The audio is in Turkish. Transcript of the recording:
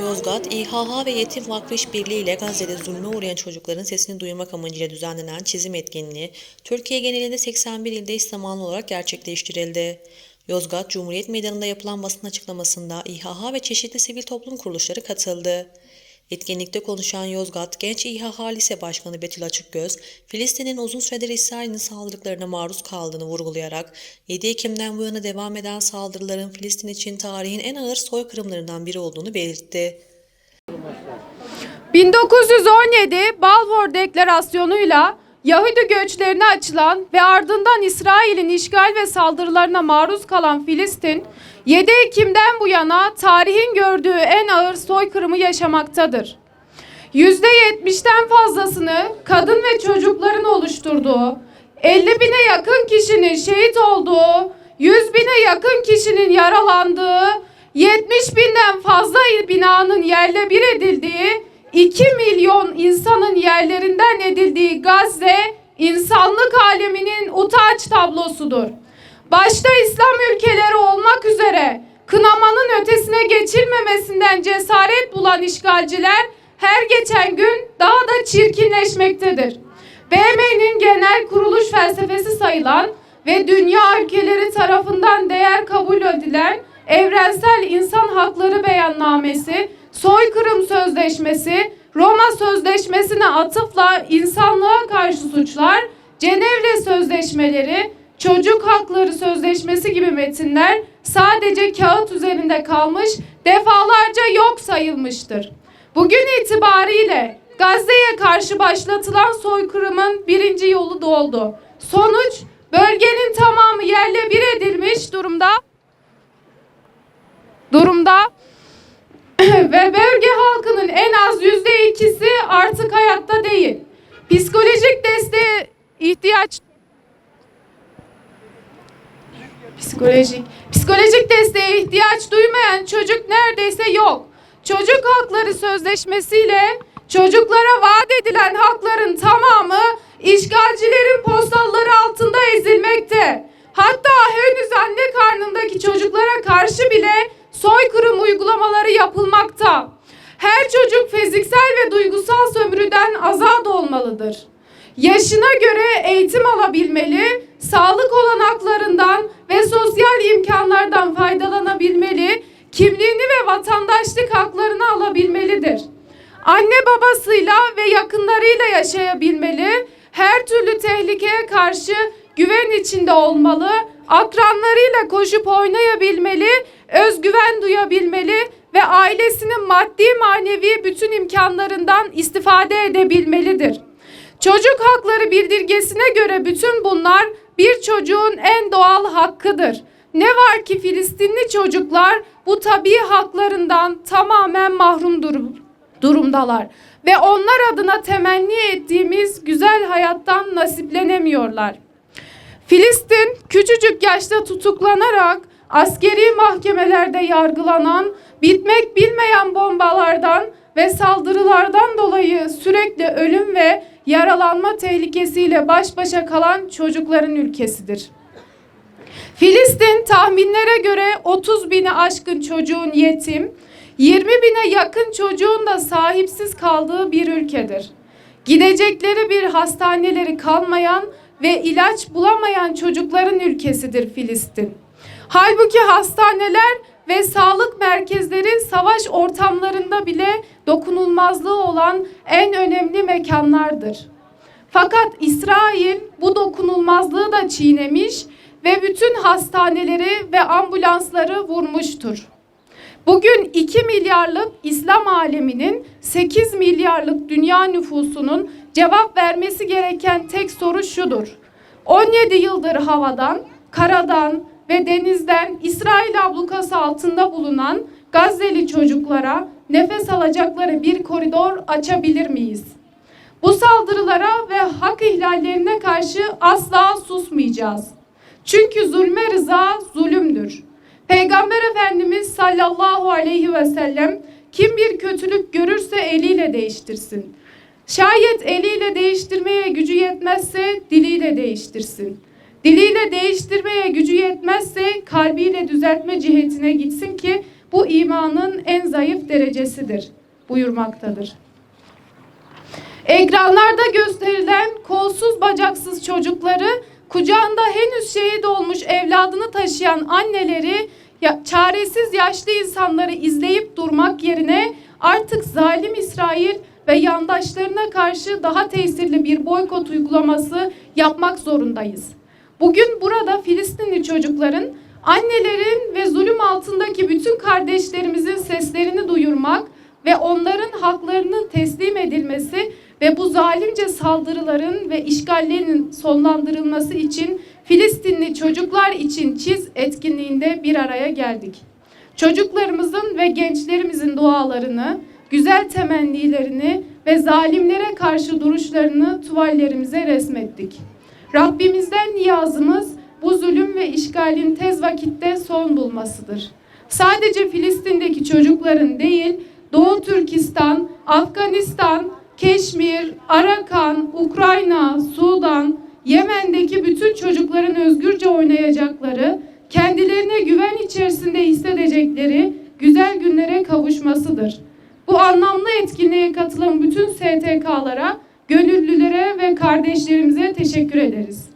Yozgat, İHH ve Yetim Vakfı İşbirliği ile Gazze'de zulme uğrayan çocukların sesini duyurmak amacıyla düzenlenen çizim etkinliği, Türkiye genelinde 81 ilde eş olarak gerçekleştirildi. Yozgat, Cumhuriyet Meydanı'nda yapılan basın açıklamasında İHH ve çeşitli sivil toplum kuruluşları katıldı. Etkinlikte konuşan Yozgat Genç İHH Lise Başkanı Betül Açıkgöz, Filistin'in uzun süredir İsrail'in saldırılarına maruz kaldığını vurgulayarak 7 Ekim'den bu yana devam eden saldırıların Filistin için tarihin en ağır soykırımlarından biri olduğunu belirtti. 1917 Balfour Deklarasyonu'yla Yahudi göçlerine açılan ve ardından İsrail'in işgal ve saldırılarına maruz kalan Filistin, 7 Ekim'den bu yana tarihin gördüğü en ağır soykırımı yaşamaktadır. %70'ten fazlasını kadın ve çocukların oluşturduğu, 50 bine yakın kişinin şehit olduğu, 100 bine yakın kişinin yaralandığı, 70 binden fazla binanın yerle bir edildiği, 2 milyon insanın yerlerinden edildiği Gazze, insanlık aleminin utanç tablosudur. Başta İslam ülkeleri olmak üzere kınamanın ötesine geçilmemesinden cesaret bulan işgalciler her geçen gün daha da çirkinleşmektedir. BM'nin genel kuruluş felsefesi sayılan ve dünya ülkeleri tarafından değer kabul edilen Evrensel İnsan Hakları Beyannamesi, Soykırım Sözleşmesi, Roma Sözleşmesi'ne atıfla insanlığa karşı suçlar, Cenevre Sözleşmeleri, Çocuk Hakları Sözleşmesi gibi metinler sadece kağıt üzerinde kalmış, defalarca yok sayılmıştır. Bugün itibariyle Gazze'ye karşı başlatılan soykırımın birinci yolu doldu. Sonuç bölgenin tamamı yerle bir edilmiş durumda. Durumda ve bölge halkının en az yüzde ikisi artık hayatta değil. Psikolojik desteğe ihtiyaç psikolojik psikolojik desteğe ihtiyaç duymayan çocuk neredeyse yok. Çocuk hakları sözleşmesiyle çocuklara vaat edilen hakların tamamı işgalcilerin postalları altında ezilmekte. Hatta henüz anne karnındaki çocuklara karşı bile soykırım uygulamaları yapılmakta. Her çocuk fiziksel ve duygusal sömürüden azat olmalıdır. Yaşına göre eğitim alabilmeli, sağlık olanaklarından ve sosyal imkanlardan faydalanabilmeli, kimliğini ve vatandaşlık haklarını alabilmelidir. Anne babasıyla ve yakınlarıyla yaşayabilmeli, her türlü tehlikeye karşı güven içinde olmalı, akranlarıyla koşup oynayabilmeli, özgüven duyabilmeli ve ailesinin maddi manevi bütün imkanlarından istifade edebilmelidir. Çocuk hakları bildirgesine göre bütün bunlar bir çocuğun en doğal hakkıdır. Ne var ki Filistinli çocuklar bu tabii haklarından tamamen mahrum durum, durumdalar ve onlar adına temenni ettiğimiz güzel hayattan nasiplenemiyorlar. Filistin küçücük yaşta tutuklanarak askeri mahkemelerde yargılanan, bitmek bilmeyen bombalardan ve saldırılardan dolayı sürekli ölüm ve yaralanma tehlikesiyle baş başa kalan çocukların ülkesidir. Filistin tahminlere göre 30 bini aşkın çocuğun yetim, 20 bine yakın çocuğun da sahipsiz kaldığı bir ülkedir. Gidecekleri bir hastaneleri kalmayan ve ilaç bulamayan çocukların ülkesidir Filistin. Halbuki hastaneler ve sağlık merkezleri savaş ortamlarında bile dokunulmazlığı olan en önemli mekanlardır. Fakat İsrail bu dokunulmazlığı da çiğnemiş ve bütün hastaneleri ve ambulansları vurmuştur. Bugün 2 milyarlık İslam aleminin 8 milyarlık dünya nüfusunun cevap vermesi gereken tek soru şudur. 17 yıldır havadan, karadan ve denizden İsrail ablukası altında bulunan Gazze'li çocuklara nefes alacakları bir koridor açabilir miyiz? Bu saldırılara ve hak ihlallerine karşı asla susmayacağız. Çünkü zulme rıza zulümdür. Peygamber Efendimiz sallallahu aleyhi ve sellem kim bir kötülük görürse eliyle değiştirsin. Şayet eliyle değiştirmeye gücü yetmezse diliyle değiştirsin. Diliyle değiştirmeye gücü yetmezse kalbiyle düzeltme cihetine gitsin ki bu imanın en zayıf derecesidir buyurmaktadır. Ekranlarda gösterilen kolsuz bacaksız çocukları kucağında henüz şehit olmuş evladını taşıyan anneleri ya, çaresiz yaşlı insanları izleyip durmak yerine artık zalim İsrail ve yandaşlarına karşı daha tesirli bir boykot uygulaması yapmak zorundayız. Bugün burada Filistinli çocukların, annelerin ve zulüm altındaki bütün kardeşlerimizin seslerini duyurmak ve onların haklarının teslim edilmesi ve bu zalimce saldırıların ve işgallerin sonlandırılması için Filistinli çocuklar için çiz etkinliğinde bir araya geldik. Çocuklarımızın ve gençlerimizin dualarını, güzel temennilerini ve zalimlere karşı duruşlarını tuvallerimize resmettik. Rabbimizden niyazımız bu zulüm ve işgalin tez vakitte son bulmasıdır. Sadece Filistin'deki çocukların değil, Doğu Türkistan, Afganistan, Keşmir, Arakan, Ukrayna, Sudan, Yemen'deki bütün çocukların özgürce oynayacakları, kendilerine güven içerisinde hissedecekleri güzel günlere kavuşmasıdır. Katılan bütün STK'lara, gönüllülere ve kardeşlerimize teşekkür ederiz.